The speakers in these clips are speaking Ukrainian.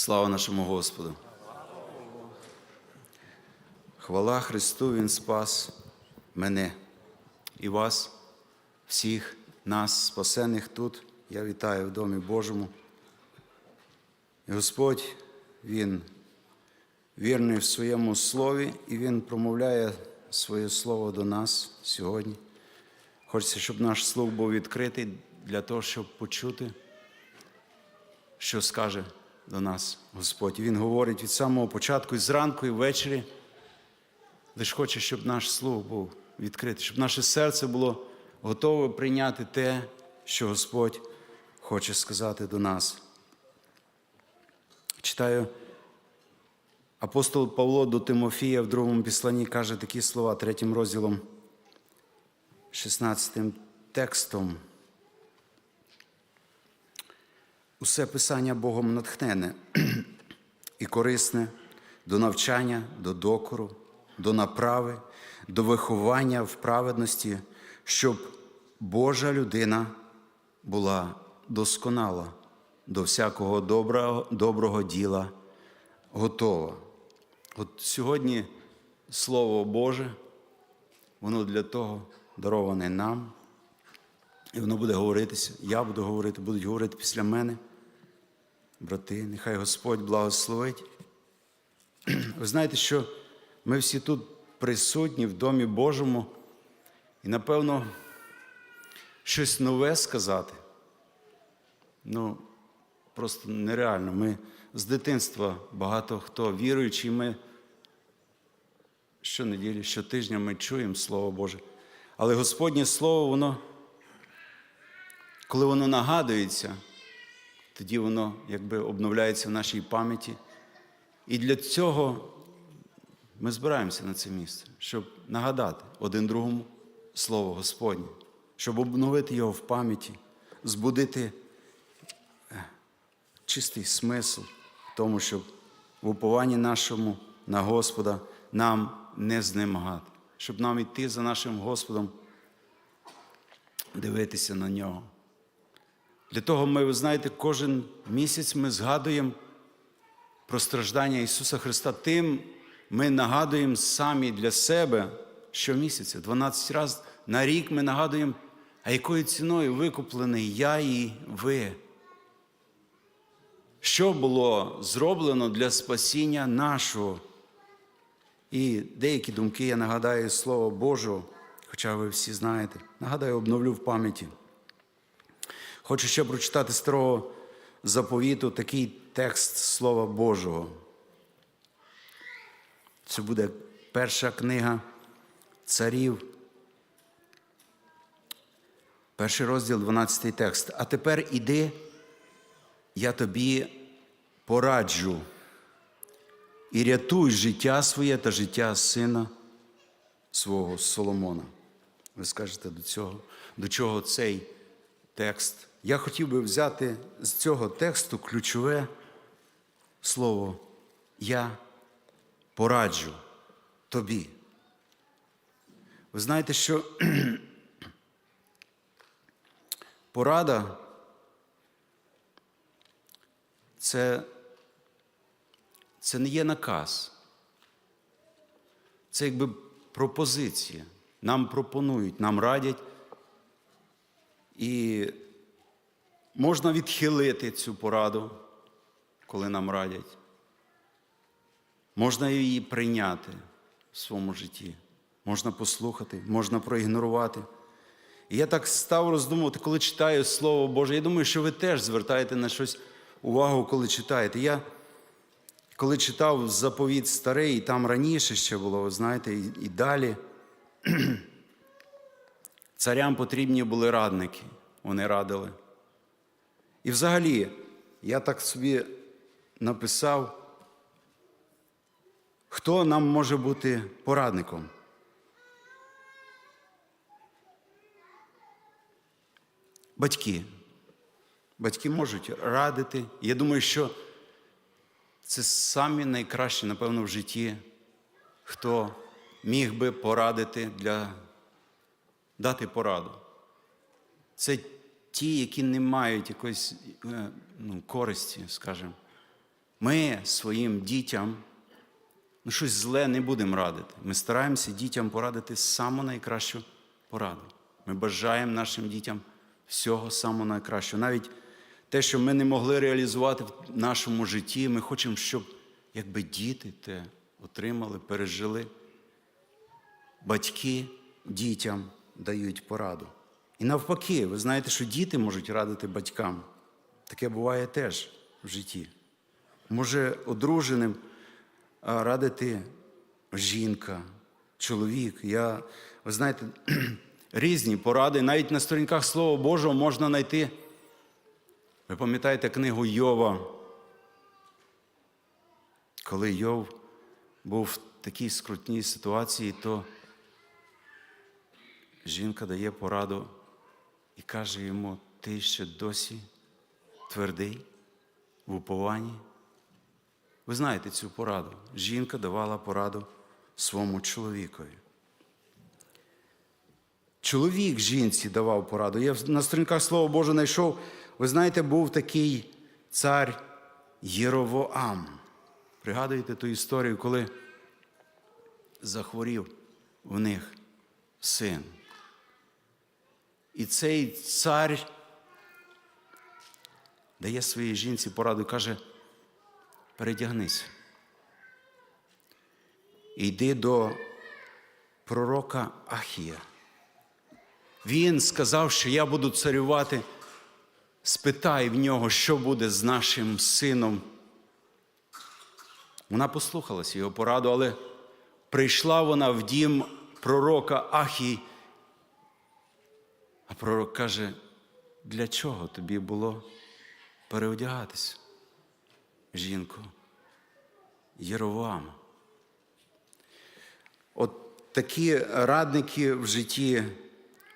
Слава нашому Господу. Хвала Христу, Він спас мене і вас, всіх нас, спасених тут. Я вітаю в Домі Божому. Господь, Він вірний в своєму слові, і Він промовляє своє слово до нас сьогодні. Хочеться, щоб наш слух був відкритий для того, щоб почути, що скаже до нас Господь. Він говорить від самого початку, і зранку, і ввечері. Лиш хоче, щоб наш слух був відкритий, щоб наше серце було готове прийняти те, що Господь хоче сказати до нас. Читаю апостол Павло до Тимофія в другому післанні каже такі слова третім розділом, 16 текстом. Усе писання Богом натхнене і корисне до навчання, до докору, до направи, до виховання в праведності, щоб Божа людина була досконала, до всякого доброго, доброго діла готова. От сьогодні Слово Боже, воно для того дароване нам, і воно буде говоритися. Я буду говорити, будуть говорити після мене. Брати, нехай Господь благословить. Ви знаєте, що ми всі тут присутні в Домі Божому, і, напевно, щось нове сказати. Ну, просто нереально. Ми з дитинства багато хто віруючий, ми щонеділі, щотижня ми чуємо Слово Боже. Але Господнє Слово, воно, коли воно нагадується, тоді воно якби обновляється в нашій пам'яті. І для цього ми збираємося на це місце, щоб нагадати один другому Слово Господнє, щоб обновити його в пам'яті, збудити е, чистий смисл в тому, щоб в упованні нашому на Господа нам не знемагати, щоб нам йти за нашим Господом, дивитися на нього. Для того ми, ви знаєте, кожен місяць ми згадуємо про страждання Ісуса Христа. Тим ми нагадуємо самі для себе щомісяця, 12 разів на рік ми нагадуємо, а якою ціною викуплений я і ви. Що було зроблено для спасіння нашого? І деякі думки я нагадаю Слово Божого, хоча ви всі знаєте. Нагадаю, обновлю в пам'яті. Хочу ще прочитати старого заповіту такий текст Слова Божого. Це буде перша книга царів. Перший розділ, 12 текст. А тепер іди, я тобі пораджу і рятуй життя своє та життя сина свого Соломона. Ви скажете до цього, до чого цей текст? Я хотів би взяти з цього тексту ключове слово Я пораджу тобі. Ви знаєте, що порада це, це не є наказ. Це якби пропозиція. Нам пропонують, нам радять. І можна відхилити цю пораду, коли нам радять. Можна її прийняти в своєму житті. Можна послухати, можна проігнорувати. І я так став роздумувати, коли читаю Слово Боже. Я думаю, що ви теж звертаєте на щось увагу, коли читаєте. Я коли читав заповіт старий, і там раніше ще було, ви знаєте, і, і далі. Царям потрібні були радники, вони радили. І взагалі, я так собі написав, хто нам може бути порадником? Батьки. Батьки можуть радити. Я думаю, що це самі найкращі, напевно, в житті, хто міг би порадити для дати пораду. Це ті, які не мають якоїсь е, ну, користі, скажімо, ми своїм дітям ну, щось зле не будемо радити. Ми стараємося дітям порадити саму найкращу пораду. Ми бажаємо нашим дітям всього самого найкращого. Навіть те, що ми не могли реалізувати в нашому житті, ми хочемо, щоб якби діти те отримали, пережили. Батьки дітям дають пораду. І навпаки, ви знаєте, що діти можуть радити батькам. Таке буває теж в житті. Може одруженим радити жінка, чоловік. Я, ви знаєте, різні поради. Навіть на сторінках Слова Божого можна знайти. Ви пам'ятаєте книгу Йова, коли Йов був в такій скрутній ситуації, то жінка дає пораду і каже йому: ти ще досі твердий в упованні. Ви знаєте цю пораду. Жінка давала пораду своєму чоловікові. Чоловік жінці давав пораду. Я на сторінках Слова Божого знайшов, ви знаєте, був такий цар Єровоам. Пригадуєте ту історію, коли захворів в них син. І цей цар дає своїй жінці пораду і каже, передягнися. Йди до пророка Ахія. Він сказав, що я буду царювати. Спитай в нього, що буде з нашим сином. Вона послухалася його пораду, але прийшла вона в дім пророка Ахії. А пророк каже, для чого тобі було переодягатися, жінко, Єровоама? От такі радники в житті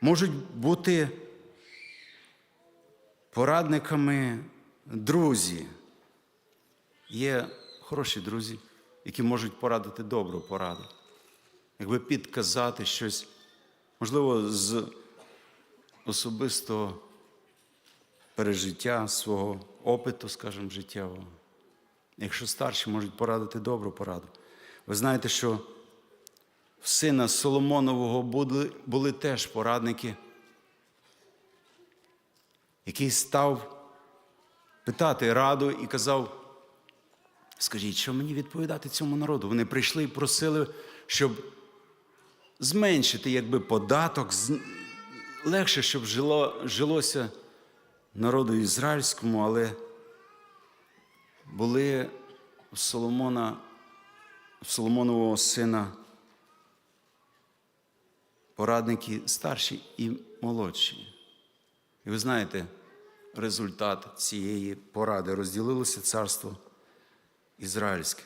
можуть бути порадниками друзі. Є хороші друзі, які можуть порадити добру пораду. Якби підказати щось, можливо, з особистого пережиття, свого опиту, скажімо, життєвого. Якщо старші можуть порадити добру пораду. Ви знаєте, що в сина Соломонового були, були теж порадники, який став питати раду і казав, скажіть, що мені відповідати цьому народу? Вони прийшли і просили, щоб зменшити якби, податок, легше, щоб жило, жилося народу ізраїльському, але були у Соломона, у Соломонового сина порадники старші і молодші. І ви знаєте, результат цієї поради розділилося царство ізраїльське.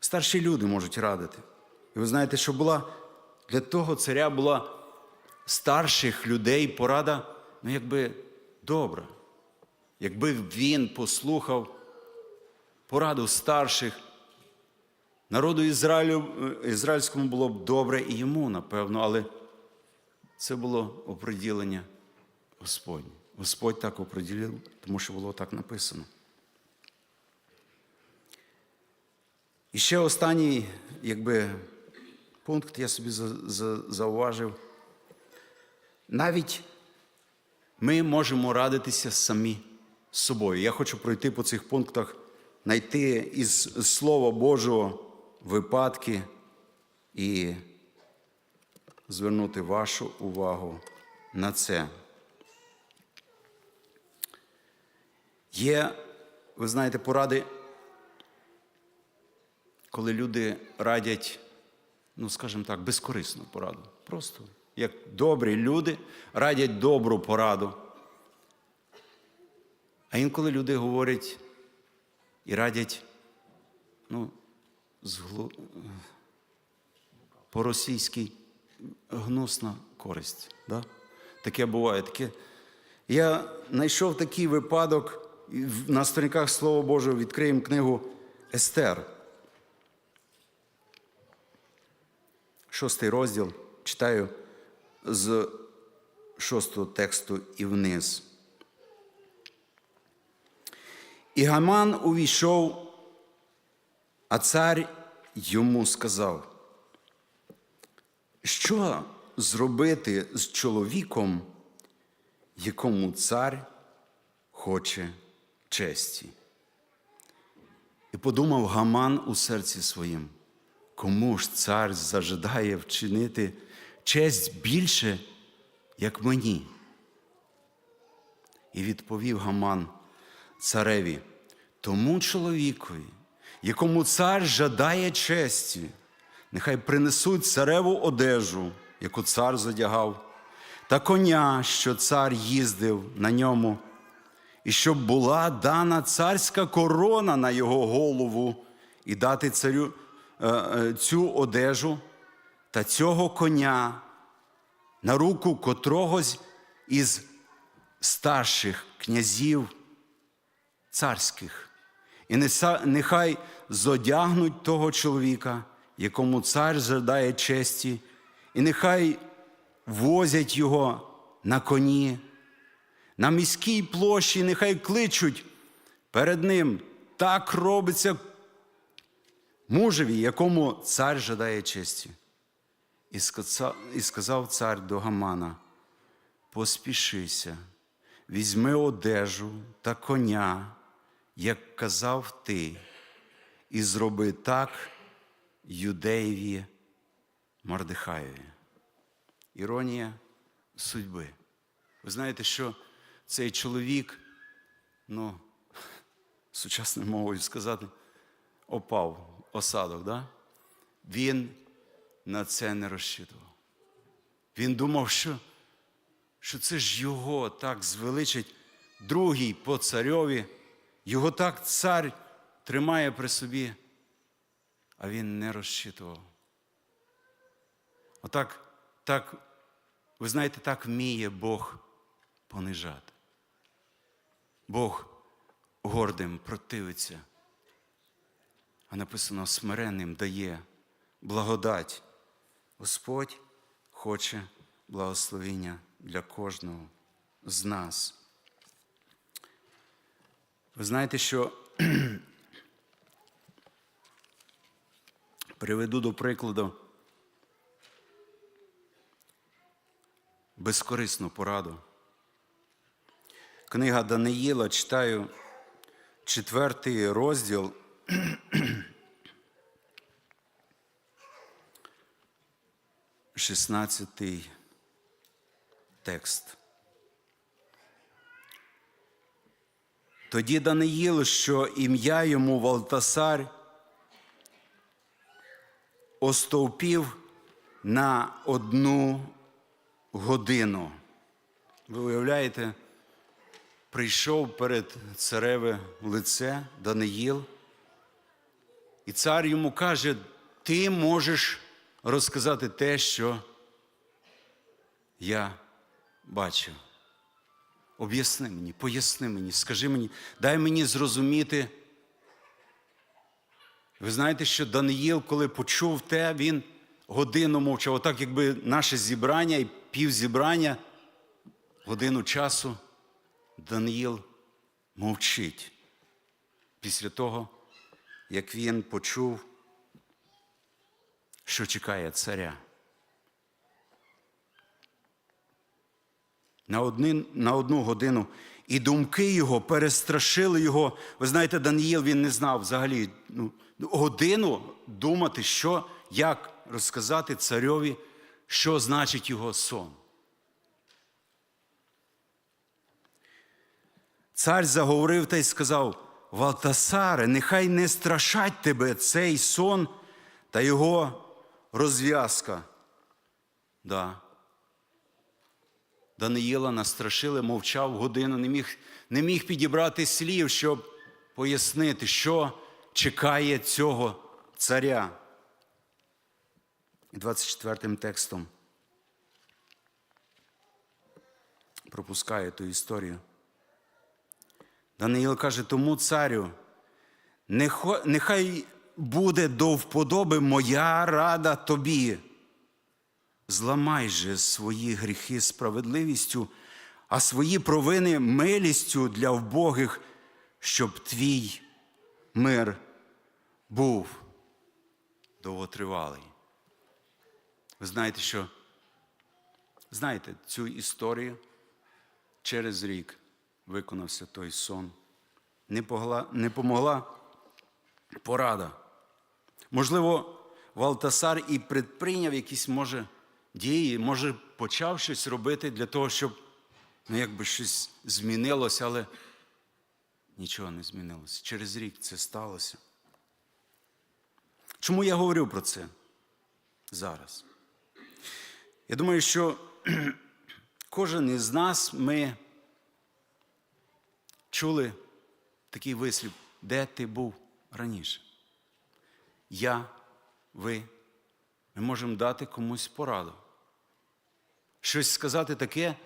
Старші люди можуть радити. І ви знаєте, що була для того царя була старших людей порада, ну, якби добра. Якби він послухав пораду старших, народу Ізраїлю, ізраїльському було б добре і йому, напевно, але це було оприділення Господнє. Господь так оприділив, тому що було так написано. І ще останній, якби, пункт я собі за- за- зауважив. Навіть ми можемо радитися самі з собою. Я хочу пройти по цих пунктах, знайти із Слова Божого випадки і звернути вашу увагу на це. Є, ви знаєте, поради, коли люди радять, ну, скажімо так, безкорисну пораду. Просто як добрі люди радять добру пораду. А інколи люди говорять і радять, ну, зглу... по-російськи гнусна користь. Да? Таке буває. Таке. Я знайшов такий випадок на сторінках Слова Божого відкриємо книгу Естер. Шостий розділ читаю з шостого тексту і вниз. І Гаман увійшов А цар йому сказав, що зробити з чоловіком, якому цар хоче честі? І подумав Гаман у серці своїм, кому ж цар зажидає вчинити честь більше, як мені? І відповів Гаман цареві, тому чоловікові, якому цар жадає честі, нехай принесуть цареву одежу, яку цар задягав, та коня, що цар їздив на ньому, і щоб була дана царська корона на його голову, і дати царю е, е, цю одежу та цього коня на руку котрогось із старших князів царських. І нехай зодягнуть того чоловіка, якому цар жадає честі, і нехай возять його на коні, на міській площі, нехай кличуть перед ним. Так робиться мужеві, якому цар жадає честі. І сказав цар до Гамана: поспішися, візьми одежу та коня, як казав ти, і зроби так юдеєві Мардихаєві. Іронія судьби. Ви знаєте, що цей чоловік, ну, сучасною мовою сказати, опав осадок, да? він на це не розчитував. Він думав, що, що це ж його так звеличить другий по царьові, його так цар тримає при собі, а він не розчитував. Отак, так, ви знаєте, так вміє Бог понижати. Бог гордим противиться, а написано смиренним дає благодать. Господь хоче благословення для кожного з нас. Ви знаєте, що приведу до прикладу безкорисну пораду. Книга Даниїла читаю четвертий розділ. Шістнадцятий текст. Тоді Даниїл, що ім'я йому Валтасар, остовпів на одну годину. Ви уявляєте, прийшов перед цареве лице Даниїл, і цар йому каже: ти можеш розказати те, що я бачив. Об'ясни мені, поясни мені, скажи мені, дай мені зрозуміти. Ви знаєте, що Даниїл, коли почув те, він годину мовчав. Отак, якби наше зібрання і півзібрання, годину часу Даниїл мовчить. Після того, як він почув, що чекає царя. на, один, на одну годину. І думки його перестрашили його. Ви знаєте, Даниїл він не знав взагалі ну, годину думати, що, як розказати царьові, що значить його сон. Цар заговорив та й сказав: Валтасаре, нехай не страшать тебе цей сон та його розв'язка. Да. Даниїла настрашили, мовчав годину, не міг, не міг підібрати слів, щоб пояснити, що чекає цього царя. І 24 текстом пропускає ту історію. Даниїл каже, тому царю, нехай буде до вподоби моя рада тобі. Зламай же свої гріхи справедливістю, а свої провини милістю для вбогих, щоб твій мир був довготривалий. Ви знаєте, що знаєте цю історію через рік виконався той сон. Не, погла, не помогла порада. Можливо, Валтасар і предприйняв якісь, може, дії, може, почав щось робити для того, щоб ну, якби щось змінилося, але нічого не змінилося. Через рік це сталося. Чому я говорю про це зараз? Я думаю, що кожен із нас ми чули такий вислів, де ти був раніше. Я, ви, ми можемо дати комусь пораду. Щось сказати таке,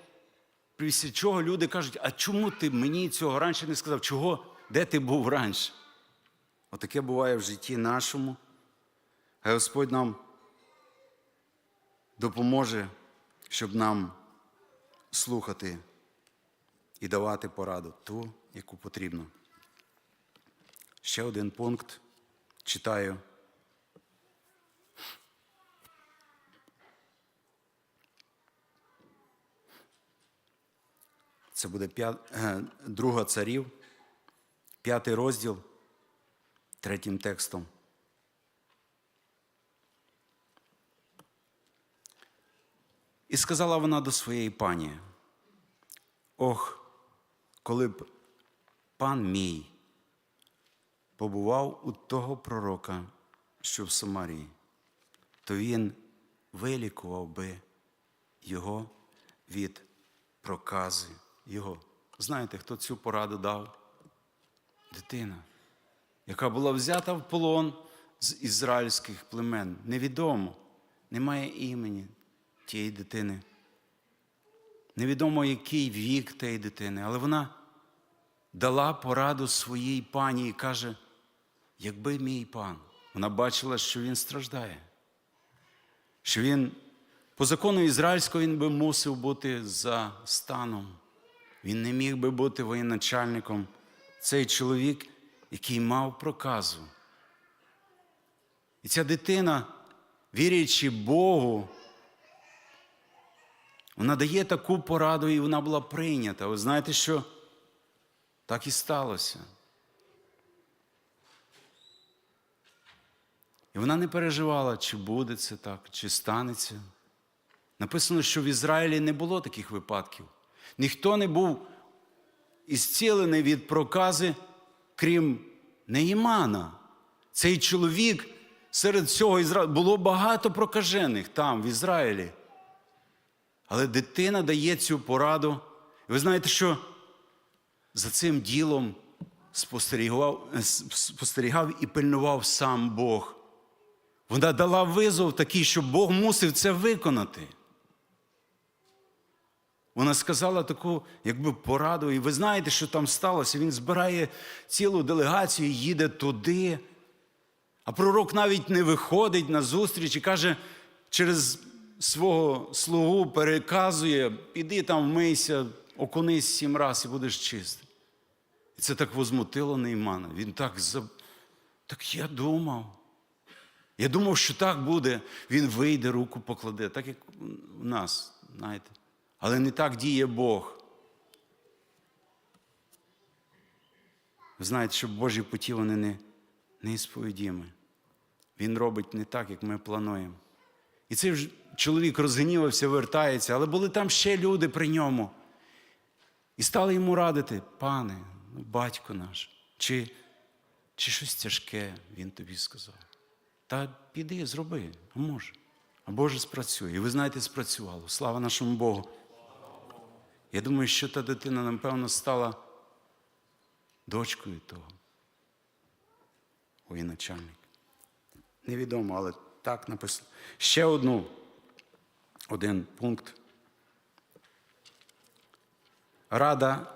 після чого люди кажуть, а чому ти мені цього раніше не сказав? Чого? Де ти був раніше? Отаке буває в житті нашому. Хай Господь нам допоможе, щоб нам слухати і давати пораду ту, яку потрібно. Ще один пункт читаю. Це буде п'ят... е, друга царів, п'ятий розділ, третім текстом. І сказала вона до своєї пані: Ох, коли б пан мій побував у того пророка, що в Самарії, то він вилікував би його від прокази його. Знаєте, хто цю пораду дав? Дитина, яка була взята в полон з ізраїльських племен. Невідомо, немає імені тієї дитини. Невідомо, який вік тієї дитини, але вона дала пораду своїй пані і каже, якби мій пан, вона бачила, що він страждає, що він по закону ізраїльського він би мусив бути за станом. Він не міг би бути воєначальником. Цей чоловік, який мав проказу. І ця дитина, вірячи Богу, вона дає таку пораду, і вона була прийнята. Ви знаєте, що так і сталося. І вона не переживала, чи буде це так, чи станеться. Написано, що в Ізраїлі не було таких випадків. Ніхто не був ісцілений від прокази, крім Неїмана. Цей чоловік серед всього Ізраїлю було багато прокажених там, в Ізраїлі. Але дитина дає цю пораду. І ви знаєте, що за цим ділом спостерігав, спостерігав і пильнував сам Бог. Вона дала визов такий, що Бог мусив це виконати. Вона сказала таку, якби пораду, і ви знаєте, що там сталося. Він збирає цілу делегацію, їде туди. А пророк навіть не виходить на зустріч і каже, через свого слугу переказує, піди там вмийся, окунись сім раз і будеш чистий. І це так возмутило Неймана. Він так. Так я думав. Я думав, що так буде. Він вийде, руку покладе, так як у нас, знаєте. Але не так діє Бог. Ви знаєте, що Божі путі вони не, неісповідімі. Він робить не так, як ми плануємо. І цей чоловік розгнівався, вертається, але були там ще люди при ньому. І стали йому радити, пане, ну, батько наш, чи, чи щось тяжке, він тобі сказав. Та піди, зроби, а може. А Боже спрацює. І ви знаєте, спрацювало. Слава нашому Богу. Я думаю, що та дитина, напевно, стала дочкою того. Воєначальник. Невідомо, але так написано. Ще одну, один пункт. Рада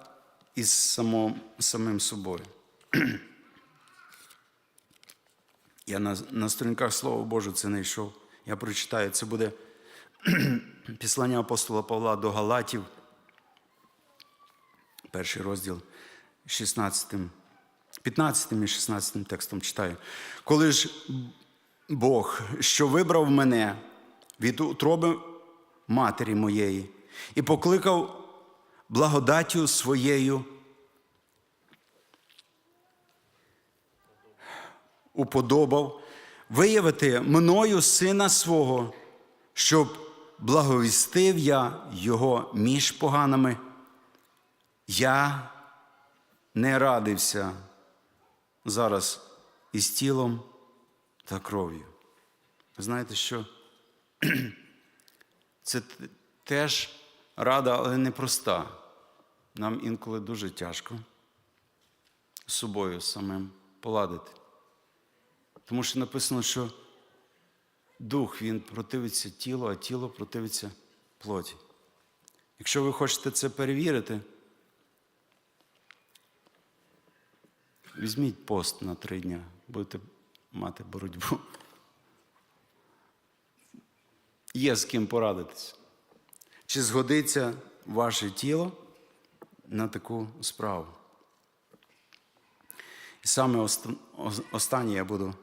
із само, самим собою. Я на, на сторінках Слова Божого це не йшов. Я прочитаю, це буде післання апостола Павла до Галатів, перший розділ 16 15 і 16 текстом читаю. Коли ж Бог, що вибрав мене від утроби матері моєї, і покликав благодаттю своєю, уподобав виявити мною сина свого, щоб благовістив я його між поганими. Я не радився зараз із тілом та кров'ю. Знаєте, що це теж рада, але непроста. Нам інколи дуже тяжко з собою самим поладити. Тому що написано, що дух він противиться тілу, а тіло противиться плоті. Якщо ви хочете це перевірити, візьміть пост на три дня, будете мати боротьбу. Є з ким порадитися. Чи згодиться ваше тіло на таку справу? І саме останнє я буду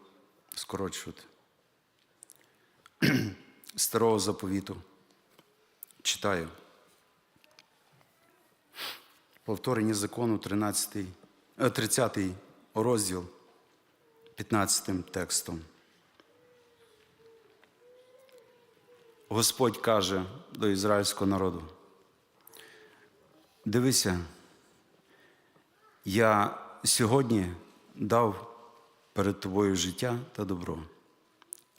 скорочувати. Старого заповіту читаю. Повторення закону 13, е, 30 розділ 15 текстом. Господь каже до ізраїльського народу: дивися, я сьогодні дав перед тобою життя та добро,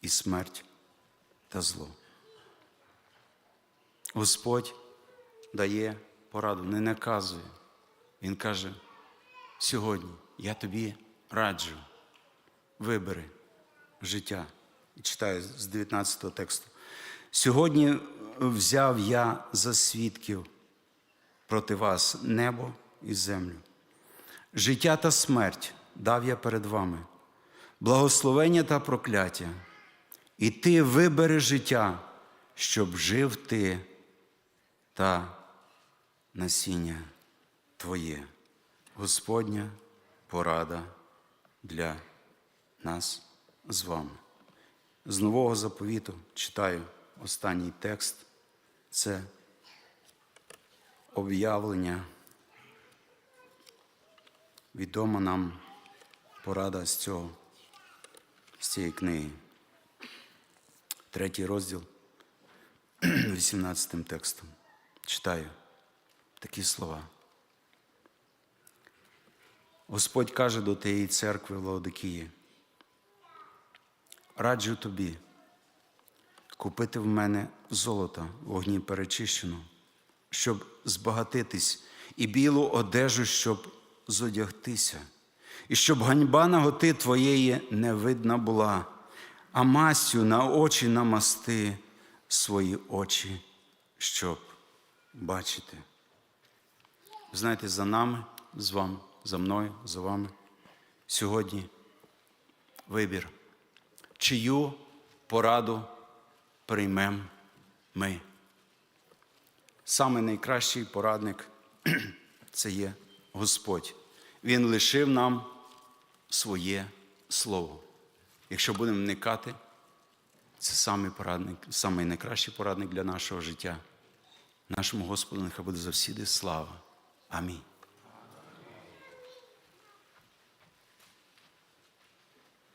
і смерть та зло. Господь дає пораду, не наказує. Він каже: сьогодні я тобі раджу, вибери життя. І читаю з 19 тексту. Сьогодні взяв я за свідків проти вас небо і землю. Життя та смерть дав я перед вами, благословення та прокляття. І ти вибери життя, щоб жив ти та насіння Твоє. Господня порада для нас з вами. З нового заповіту читаю останній текст. Це об'явлення. Відома нам порада з цього, з цієї книги. Третій розділ, 18 текстом. Читаю такі слова. Господь каже до тієї церкви Лаодикії, раджу тобі купити в мене золото вогні перечищено, щоб збагатитись, і білу одежу, щоб зодягтися, і щоб ганьба наготи твоєї не видна була, а мастю на очі намасти свої очі, щоб бачити. Знаєте, за нами, з вами, за мною, за вами сьогодні вибір, чию пораду приймемо ми. Саме найкращий порадник це є Господь. Він лишив нам своє слово. Якщо будемо вникати, це самий порадник, самий найкращий порадник для нашого життя. Нашому Господу нехай буде завсіди слава. Амінь.